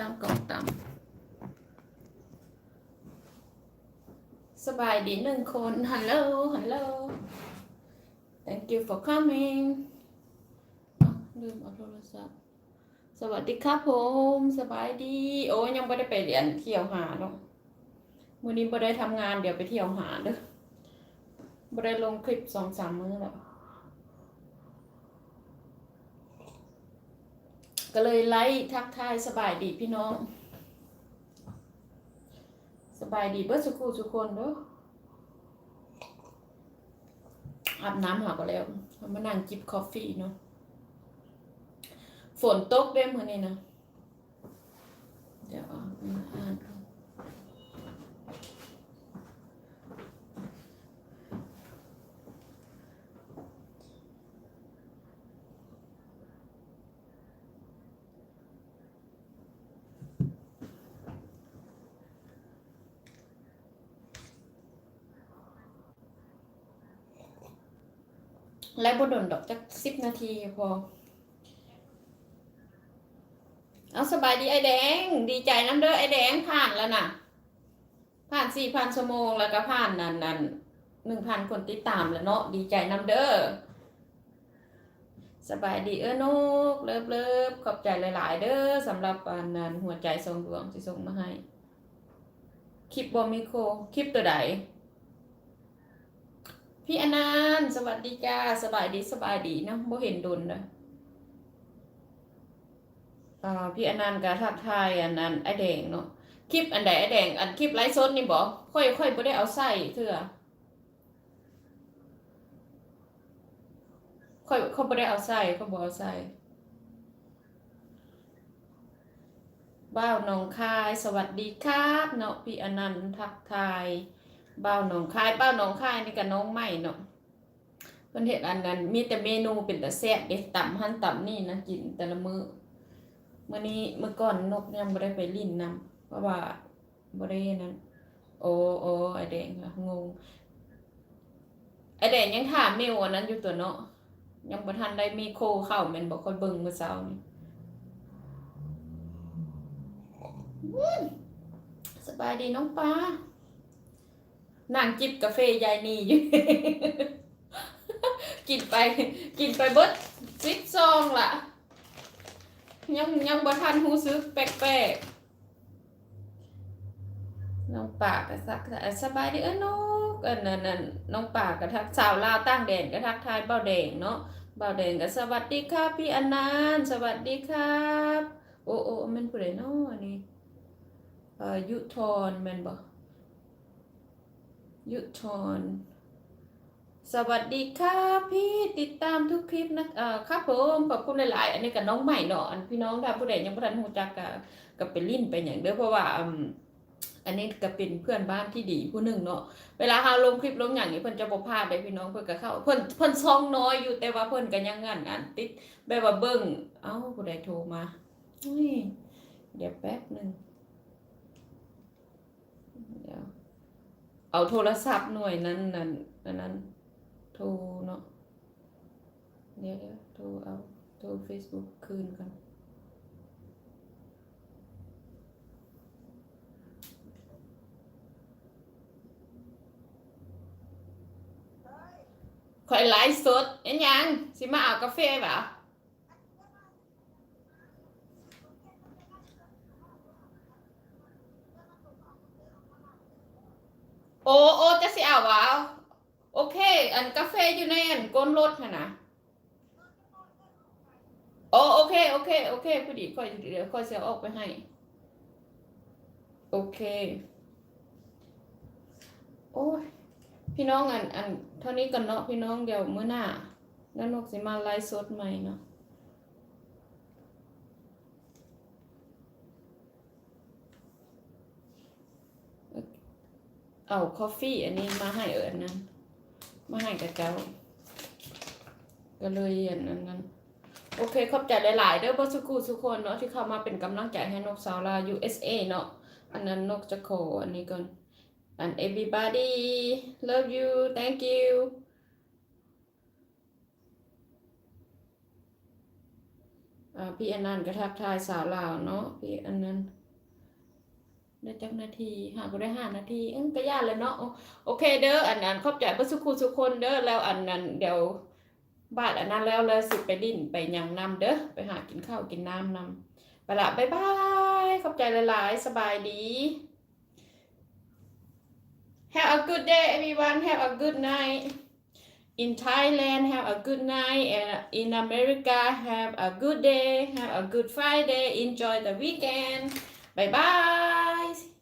ตามกล่องตามสบายดีหนึ่งคนฮัลโหลฮัลโหล thank you for coming ลืมเอาโทรศัพท์สวัสดีครับผม สบายดี โอ้ยยังไม่ได้ไปเรียนเที่ยวหาเนาะมื้อนี้ไม่ได้ทำงานเดี๋ยวไปเที่ยวหาเด้อไม่ได้ลงคลิปสองสามมื้อแล้ว ก็เลยไลฟ์ทักทายสบายดีพี่น้อง สบายดีเบิร์สุกูทุกคนเด้ออาบน้ำหาก็แล้วมานั่งจิบกาแฟเนาะฝนตกเด้มือนี้นะเดี๋ยวอ่าน ก่อนและบ่ดนดอกจักสิบนาทีพอ เอาสบายดีไอแดง ดีใจน้ำเด้อไอแดงผ่านแล้วน่ะ ผ่านสี่พันชั่วโมงแล้วก็ผ่านนั่นนั่นหนึ่งพันคนติดตามแล้วเนาะดีใจน้ำเด้อสบายดีเออนกเลิฟเลิฟขอบใจหลาย ๆ เด้อสำหรับอันนั้นหัวใจทรงดวงที่ส่งมาให้ คลิปบอมิโค คลิปตัวใด พี่อนันต์สวัสดีจ้าสบายดีสบายดีนะบ่เห็นดุนนะอ่าพี่อนันต์ก็ทักทายอันนั้นไอแดงเนาะคลิปอันใดไอแดงอันคลิปไลฟ์สดนี่บอกค่อยค่อยบ่ได้เอาใส่เถื่อค่อยเขาบ่ได้เอาใส่เขาบ่เอาใส่บ้าวหนองคาย สวัสดีครับ เนาะพี่อนันต์ทักทาย เบ้าหนองคายเบ้าหนองคายนี่ก็น้องใหม่เนาะเพิ่นเฮ็ดอันนั้นมีแต่เมนูเป็นแต่แซ่บเด้ต่ำหั่นต่ำนี่นะกินแต่ละมื้อมื่อนี้เมื่อก่อนนกยังไม่ได้ไปลิ้นนำเพราะว่าบ่ได้นั้น โอ้โอ้ไอแดงค่ะงงไอแดงยังถามเมลอันนั้นอยู่ตัวเนาะยังบ่ทันได้มีโคเข้าแม่นบ่ค่อยเบิ่งเมื่อเช้านี้สบายดีน้องปลา นั่งจิบกาแฟยายนี่อยู่ กินไป กินไปเบิดสิบซองล่ะยังยังบ่ทันหูซึกแปลกๆน้องปากก็สักสบายดีเอ้อน้องเอันนั้นนั่นน้องปากก็ทักสาวลาวตั้งแดนก็ทักทายเบาแดงเนาะเบาแดงก็สวัสดีครับพี่อนันต์สวัสดีครับ โอ้โอ้แมันผู้ใดเนาะอันนี้เอ่อยุทรแม่นบ่ ยุทรสวัสดีครับพี่ติดตามทุกคลิปนะเอ่อครับผมขอบคุณหลายๆ อันนี้กับน้องใหม่เนาะอันพี่น้องถ้าผู้ใดยังบ่ทันรู้จักก็ก็ไปลิ้นไปหยังเด้อเพราะว่าอันนี้ก็เป็นเพื่อนบ้านที่ดีผู้หนึ่งเนาะเวลาเฮาลงคลิปลงหยังนี่เพิ่นจะบ่พลาดได้พี่น้องเพิ่นก็เข้าเพิ่นเพิ่นซองน้อยอยู่แต่ว่าเพิ่นก็ยังงานงานติดแบบว่าเบิ่งเอ้าผู้ใดโทรมาอุ้ยเดี๋ยวแป๊บหนึงเดี๋ยว เอาโทรศัพท์หน่วยนั้นนั้นอันนั้นโทรเนาะเดี๋ยวเดี๋ยวโทรเอาโทร Facebook คืนกันคอยไลฟ์สดเอ็นยังสิมาเอากาแฟบ่ะ โอ้โอ้จะสิเอาวะโอเค อันกาแฟอยู่ในอันก้นรถนะนะโอ้โอเคโอเคโอเคพอดีค่อยเดี๋ยวค่อยเสียออกไปให้ โอเค โอ้ยพี่น้องอันอันเท่านี้กันเนาะพี่น้องเดี๋ยวมื้อหน้าแล้วนกสิมาไลฟ์สดใหม่เนาะ เอาคอฟฟี่อันนี้มาให้เอิญนั้น มาให้กับเจ้า ก็เลยอันนั้นนั้นโอเค ขอบใจหลาย ๆ เด้อบ่สุกูสุกคนเนาะที่เข้ามาเป็นกำลังใจให้นกสาวลา USA เนาะ อันนั้นนกจะขออันนี้ก่อน and everybody love you thank you อ่าพี่อันนันก็ทักทายสาวลาวเนาะ พี่อันนั้น ได้จักนาทีหาบ่ได้ห้านาทีเอ้ยก็ยากเลยเนาะโอเคเด้ออันนั้นขอบใจเบ่สุขุสุคนเด้อแล้วอันนั้นเดี๋ยวบาดอันนั้นแล้วเลยสิไปดิ้นไปหยังนำเด้อไปหากินข้าวกินน้ำนำไปละบ๊ายบายขอบใจหลายๆ สบายดี Have a good day everyone have a good night in Thailand have a good night and in America have a good day have a good Friday enjoy the weekend bye bye